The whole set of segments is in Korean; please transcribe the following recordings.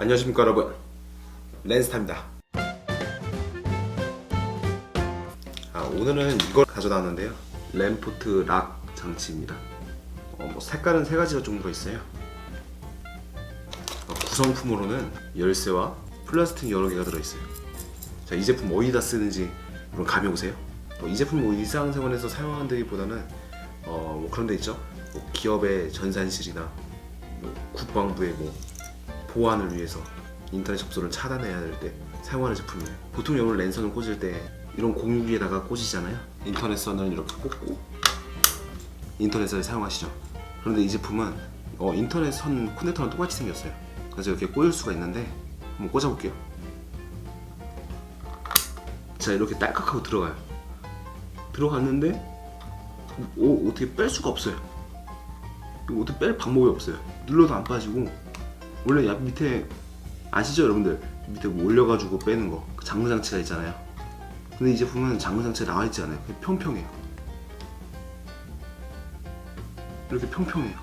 안녕하십니까 여러분. 랜스타입니다. 아, 오늘은 이걸 가져나왔는데요. 램포트 락 장치입니다. 어, 뭐 색깔은 세 가지가 정도가 있어요. 어, 구성품으로는 열쇠와 플라스틱 여러 개가 들어있어요. 자, 이 제품 어디다 쓰는지 물론 감이 오세요? 뭐이 제품 뭐 일상생활에서 사용한다기보다는 어, 뭐 그런 데 있죠? 뭐 기업의 전산실이나 뭐 국방부의 뭐 보안을 위해서 인터넷 접속을 차단해야 될 때 사용하는 제품이에요. 보통 여러분 랜선을 꽂을 때 이런 공유기에다가 꽂으시잖아요. 인터넷 선을 이렇게 꽂고 인터넷을 사용하시죠. 그런데 이 제품은 어, 인터넷 선 커넥터랑 똑같이 생겼어요. 그래서 이렇게 꽂을 수가 있는데 한번 꽂아볼게요. 자 이렇게 딸깍하고 들어가요. 들어갔는데 오, 어떻게 뺄 수가 없어요. 이거 어떻게 뺄 방법이 없어요. 눌러도 안 빠지고 원래 옆 밑에 아시죠 여러분들 밑에 뭐 올려가지고 빼는 거 그 장르 장치가 있잖아요. 근데 이 제품은 장르 장치가 나와 있지 않아요. 그냥 평평해요. 이렇게 평평해요.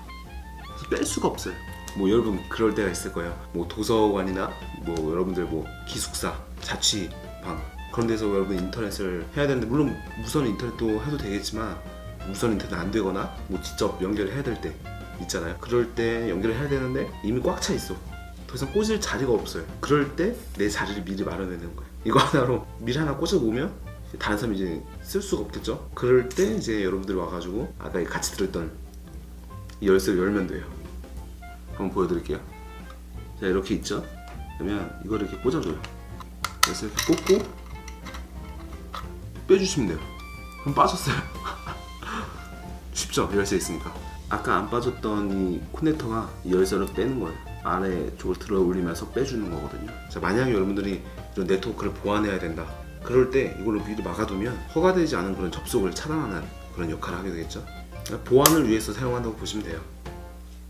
그래서 뺄 수가 없어요. 뭐 여러분 그럴 때가 있을 거예요. 뭐 도서관이나 뭐 여러분들 뭐 기숙사, 자취방 그런 데서 여러분 인터넷을 해야 되는데 물론 무선 인터넷도 해도 되겠지만 무선 인터넷 안 되거나 뭐 직접 연결을 해야 될 때 있잖아요. 그럴 때 연결을 해야 되는데 이미 꽉 차 있어. 더 이상 꽂을 자리가 없어요. 그럴 때 내 자리를 미리 마련해내는 거예요. 이거 하나로 미리 하나 꽂아보면 다른 사람이 이제 쓸 수가 없겠죠. 그럴 때 이제 여러분들이 와가지고 아까 같이 들었던 이 열쇠를 열면 돼요. 한번 보여드릴게요. 자 이렇게 있죠. 그러면 이걸 이렇게 꽂아줘요. 그래서 이렇게 꽂고 빼주시면 돼요. 그럼 빠졌어요. 쉽죠? 열쇠 있으니까. 아까 안 빠졌던 이 커넥터가 이 열쇠를 빼는 거예요. 안에 쪽을 들어 올리면서 빼주는 거거든요. 자, 만약에 여러분들이 이런 네트워크를 보완해야 된다. 그럴 때 이걸로 미리 막아두면 허가되지 않은 그런 접속을 차단하는 그런 역할을 하게 되겠죠. 그러니까 보안을 위해서 사용한다고 보시면 돼요.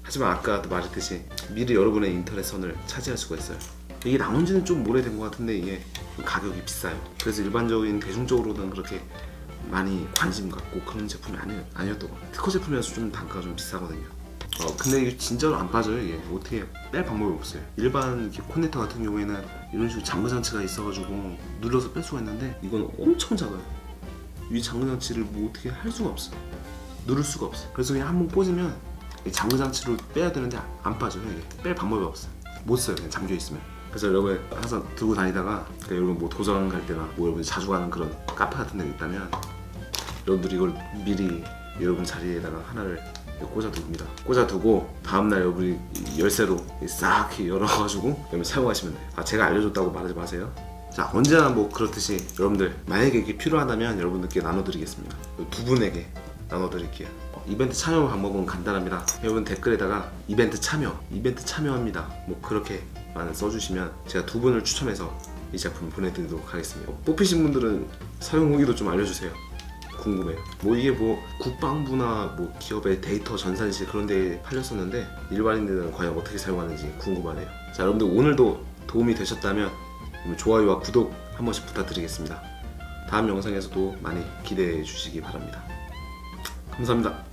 하지만 아까도 말했듯이 미리 여러분의 인터넷 선을 차지할 수가 있어요. 이게 나온 지는 좀 오래된 것 같은데 이게 가격이 비싸요. 그래서 일반적인 대중적으로는 그렇게 많이 관심 갖고 그런 제품이 아니, 아니었던 것 같아요. 특허 제품이라서 좀 단가가 좀 비싸거든요. 어, 근데 이게 진짜로 안 빠져요 이게. 어떻게 뺄 방법이 없어요. 일반 커넥터 같은 경우에는 이런 식으로 잠그 장치가 있어가지고 눌러서 뺄 수가 있는데 이건 엄청 작아요. 이 잠그 장치를 뭐 어떻게 할 수가 없어 누를 수가 없어 그래서 그냥 한 번 꽂으면 이 잠그 장치로 빼야 되는데 안 빠져요 이게. 뺄 방법이 없어 못 써요 그냥 잠겨 있으면 그래서 여러분 항상 들고 다니다가 그러니까 여러분 뭐 도서관 갈 때나 뭐 여러분 자주 가는 그런 카페 같은 데 있다면 여러분들이 이걸 미리 여러분 자리에다가 하나를 꽂아둡니다. 꽂아두고 다음날 여러분이 열쇠로 싹 열어가지고 여러분 사용하시면 돼요. 아 제가 알려줬다고 말하지 마세요. 자 언제나 뭐 그렇듯이 여러분들 만약에 이게 필요하다면 여러분들께 나눠드리겠습니다. 두 분에게 나눠드릴게요. 어, 이벤트 참여 방법은 간단합니다. 여러분 댓글에다가 이벤트 참여, 이벤트 참여합니다. 뭐 그렇게 많이 써주시면 제가 두 분을 추첨해서 이 제품 보내드리도록 하겠습니다. 어, 뽑히신 분들은 사용 후기도 좀 알려주세요. 궁금해요. 뭐 이게 뭐 국방부나 뭐 기업의 데이터 전산실 그런 데 팔렸었는데 일반인들은 과연 어떻게 사용하는지 궁금하네요. 자, 여러분들 오늘도 도움이 되셨다면 좋아요와 구독 한 번씩 부탁드리겠습니다. 다음 영상에서도 많이 기대해 주시기 바랍니다. 감사합니다.